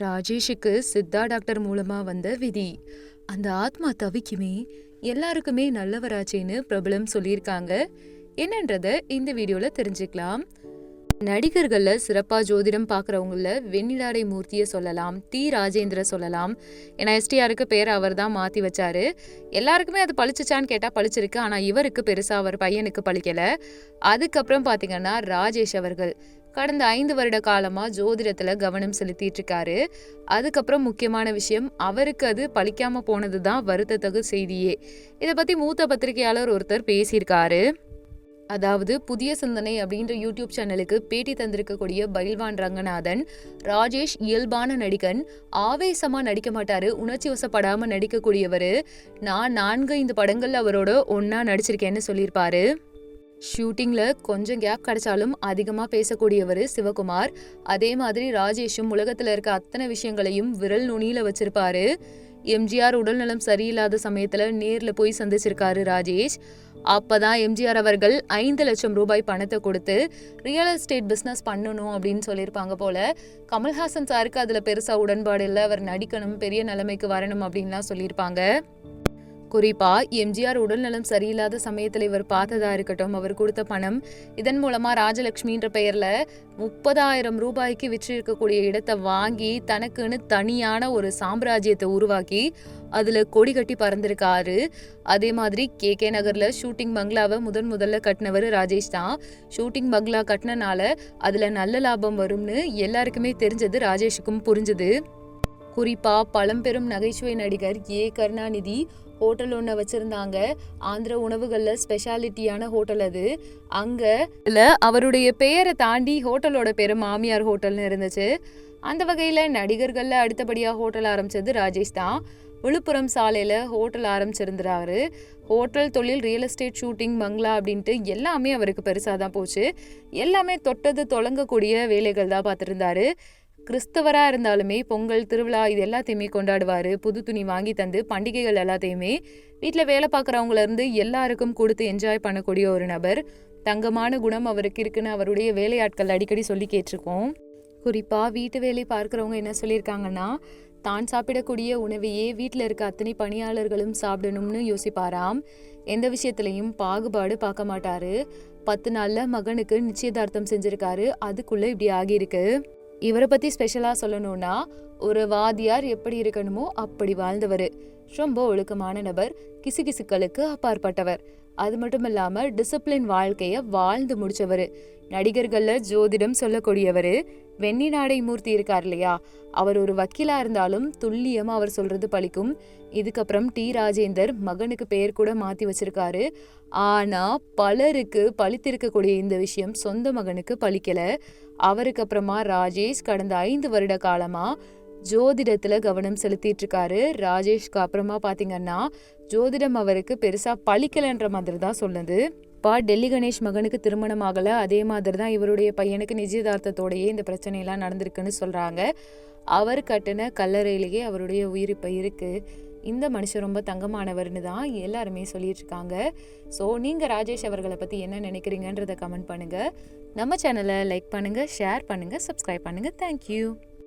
ராஜேஷுக்கு Siddha doctor மூலமா வந்த விதி. அந்த ஆத்மா தவிக்குமே எல்லாருக்குமே நல்லவராச்சேன்னு பிரபலம் சொல்லியிருக்காங்க. என்னன்றத இந்த வீடியோல தெரிஞ்சுக்கலாம். நடிகர்கள்ல சிறப்பா ஜோதிடம் பார்க்குறவங்கள வெண்ணிலாடை மூர்த்தியை சொல்லலாம் டி. ராஜேந்திர சொல்லலாம். ஏன்னா எஸ்டிஆருக்கு பேர் அவர் தான் மாற்றி வச்சாரு. எல்லாருக்குமே அது பளிச்சுச்சான்னு கேட்டால் பழிச்சிருக்கு ஆனால் இவருக்கு பெருசாக அவர் பையனுக்கு பழிக்கல அதுக்கப்புறம் பார்த்தீங்கன்னா ராஜேஷ் அவர்கள். கடந்த ஐந்து வருட காலமாக ஜோதிடத்தில் கவனம் செலுத்திட்டு இருக்காரு அதுக்கப்புறம் முக்கியமான விஷயம் அவருக்கு அது பழிக்காம போனது தான் வருத்தத்தகு செய்தியே. இதை பற்றி மூத்த பத்திரிகையாளர் ஒருத்தர் பேசியிருக்காரு. அதாவது புதிய சிந்தனை அப்படின்ற யூடியூப் சேனலுக்கு பேட்டி தந்திருக்கக்கூடிய பைல்வான் ரங்கநாதன் ராஜேஷ் இயல்பான நடிகன் ஆவேசமாக நடிக்க மாட்டாரு உணர்ச்சி வசப்படாமல் நடிக்கக்கூடியவர். நான் நான்கு ஐந்து படங்கள் அவரோட ஒன்றா நடிச்சிருக்கேன்னு சொல்லியிருப்பாரு. ஷூட்டிங்கில் கொஞ்சம் கேப் கிடைச்சாலும் அதிகமாக பேசக்கூடியவர் சிவகுமார். அதே மாதிரி ராஜேஷும் உலகத்தில் இருக்க அத்தனை விஷயங்களையும் விரல் நுனியில் வச்சிருப்பாரு. எம்ஜிஆர் உடல்நலம் சரியில்லாத சமயத்தில் நேரில் போய் சந்திச்சிருக்காரு ராஜேஷ். அப்பதான் எம்ஜிஆர் அவர்கள் ஐந்து லட்சம் ரூபாய் பணத்தை கொடுத்து ரியல் எஸ்டேட் பிஸ்னஸ் பண்ணணும் அப்படின்னு சொல்லியிருப்பாங்க போல. கமல்ஹாசன் சாருக்கு அதில் பெருசாக உடன்பாடு இல்லை அவர் நடிக்கணும் பெரிய நிலைமைக்கு வரணும் அப்படின்லாம் சொல்லியிருப்பாங்க. குறிப்பா எம்ஜிஆர் உடல்நலம் சரியில்லாத சமயத்தில் இவர் பார்த்ததா இருக்கட்டும் அவர் கொடுத்த பணம் இதன் மூலமா ராஜலட்சுமின்ற பெயர்ல முப்பதாயிரம் ரூபாய்க்கு விற்றிருக்கக்கூடிய இடத்தை வாங்கி தனக்குன்னு தனியான ஒரு சாம்ராஜ்யத்தை உருவாக்கி அதுல கொடி கட்டி பறந்திருக்காரு. அதே மாதிரி கே கே நகர்ல ஷூட்டிங் பங்களாவை முதன் முதல்ல கட்டினவர் ராஜேஷ் தான். ஷூட்டிங் பங்களா கட்டினனால அதுல நல்ல லாபம் வரும்னு எல்லாருக்குமே தெரிஞ்சது ராஜேஷுக்கும் புரிஞ்சுது. குறிப்பா பழம்பெரும் நகைச்சுவை நடிகர் ஏ. கருணாநிதி ஹோட்டல் ஒன்று வச்சுருந்தாங்க. ஆந்திர உணவுகளில் ஸ்பெஷாலிட்டியான ஹோட்டல் அது. அங்கே அவருடைய பெயரை தாண்டி ஹோட்டலோட பேர் மாமியார் ஹோட்டல்னு இருந்துச்சு. அந்த வகையில் நடிகர்களில் அடுத்தபடியாக ஹோட்டல் ஆரம்பிச்சது ராஜேஷ் தான். விழுப்புரம் சாலையில் ஹோட்டல் ஆரம்பிச்சிருந்துறாரு ஹோட்டல் தொழில் ரியல் எஸ்டேட் ஷூட்டிங் பங்களா அப்படின்ட்டு எல்லாமே அவருக்கு பெருசாக தான் போச்சு. எல்லாமே தொட்டது தொடங்கக்கூடிய வேலைகள் தான் பார்த்துருந்தாரு. கிறிஸ்தவராக இருந்தாலுமே பொங்கல் திருவிழா இது எல்லாத்தையுமே கொண்டாடுவார். புது துணி வாங்கி தந்து பண்டிகைகள் எல்லாத்தையுமே வீட்டில் வேலை பார்க்குறவங்கள எல்லாருக்கும் கொடுத்து என்ஜாய் பண்ணக்கூடிய ஒரு நபர். தங்கமான குணம் அவருக்கு இருக்குன்னு அவருடைய வேலையாட்கள் அடிக்கடி சொல்லி கேட்டிருக்கோம். குறிப்பாக வீட்டு வேலை பார்க்குறவங்க என்ன சொல்லியிருக்காங்கன்னா தான் சாப்பிடக்கூடிய உணவையே வீட்டில் இருக்க அத்தனை பணியாளர்களும் சாப்பிடணும்னு யோசிப்பாராம். எந்த விஷயத்துலையும் பாகுபாடு பார்க்க மாட்டாரு. பத்து நாளில் மகனுக்கு நிச்சயதார்த்தம் செஞ்சுருக்காரு. அதுக்குள்ளே இப்படி ஆகியிருக்கு. இவரை பத்தி ஸ்பெஷலா சொல்லணும்னா ஒரு வாதியார் எப்படி இருக்கணுமோ அப்படி வாழ்ந்தவர். ரொம்ப ஒழுக்கமான நபர் கிசுகிசுக்களுக்கு அப்பாற்பட்டவர். அது மட்டும் இல்லாம டிசிப்ளின் வாழ்க்கைய வாழ்ந்து முடிச்சவர். நடிகர்கள்ல ஜோதிடம் சொல்லக்கூடியவர். வெண்ணி நாடை மூர்த்தி இருக்கார் இல்லையா? அவர் ஒரு வக்கீலா இருந்தாலும் துல்லியமா அவர் சொல்றது பழிக்கும். இதுக்கப்புறம் டி. ராஜேந்தர் மகனுக்கு பெயர் கூட மாத்தி வச்சிருக்காரு. ஆனா பலருக்கு பழித்திருக்கக்கூடிய இந்த விஷயம் சொந்த மகனுக்கு பழிக்கல. அவருக்கு அப்புறமா ராஜேஷ் கடந்த ஐந்து வருட காலமா ஜோதிடத்தில் கவனம் செலுத்திட்டு இருக்காரு ராஜேஷ்க்கு அப்புறமா பார்த்தீங்கன்னா ஜோதிடம் அவருக்கு பெருசாக பழிக்கலைன்ற மாதிரி தான் சொல்லுது பா டெல்லி கணேஷ் மகனுக்கு திருமணம் ஆகலை. அதே மாதிரி தான் இவருடைய பையனுக்கு நிச்சயதார்த்தத்தோடையே இந்த பிரச்சனையெல்லாம் நடந்திருக்குன்னு சொல்கிறாங்க அவர் கட்டின கல்லறையிலேயே அவருடைய உயிர் இப்போ இருக்குது இந்த மனுஷன் ரொம்ப தங்கமானவர்னு தான் எல்லாருமே சொல்லிட்டு இருக்காங்க ஸோ நீங்கள் ராஜேஷ் அவர்களை பற்றி என்ன நினைக்கிறீங்கன்றதை கமெண்ட் பண்ணுங்கள் நம்ம சேனலை லைக் பண்ணுங்கள் ஷேர் பண்ணுங்கள் சப்ஸ்கிரைப் பண்ணுங்கள் தேங்க்யூ